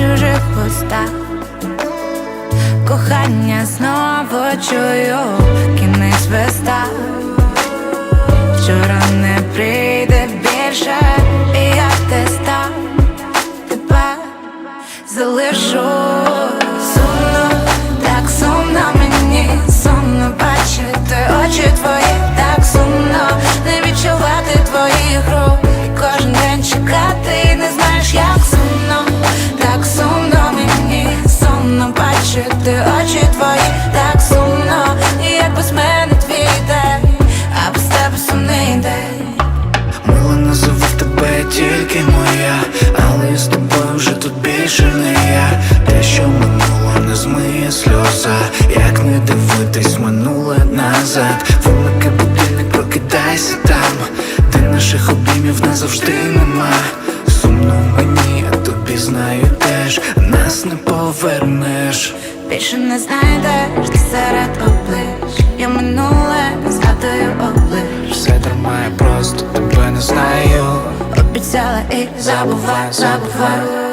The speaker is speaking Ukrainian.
чужих устах кохання знову чую, кінець веста вчора не прийде більше, і я те став, тепер залишу. Бачити очі твої, так сумно, і як без мене твій день, а без тебе сумний день. Мила називав тебе тільки моя, але з тобою вже тут більше не я. Те, що минуло, не змиє сльоза. Як не дивитись, минуле назад. Вимикай будильник, прокидайся там, де наших обіймів назавжди нема. Сумно мені, а тобі знаю теж, нас не повернеш. Більше не знайдеш ти серед облич Я минуле згадую облич Все тримає, просто тебе не знаю. Обіцяла і забувай, забувай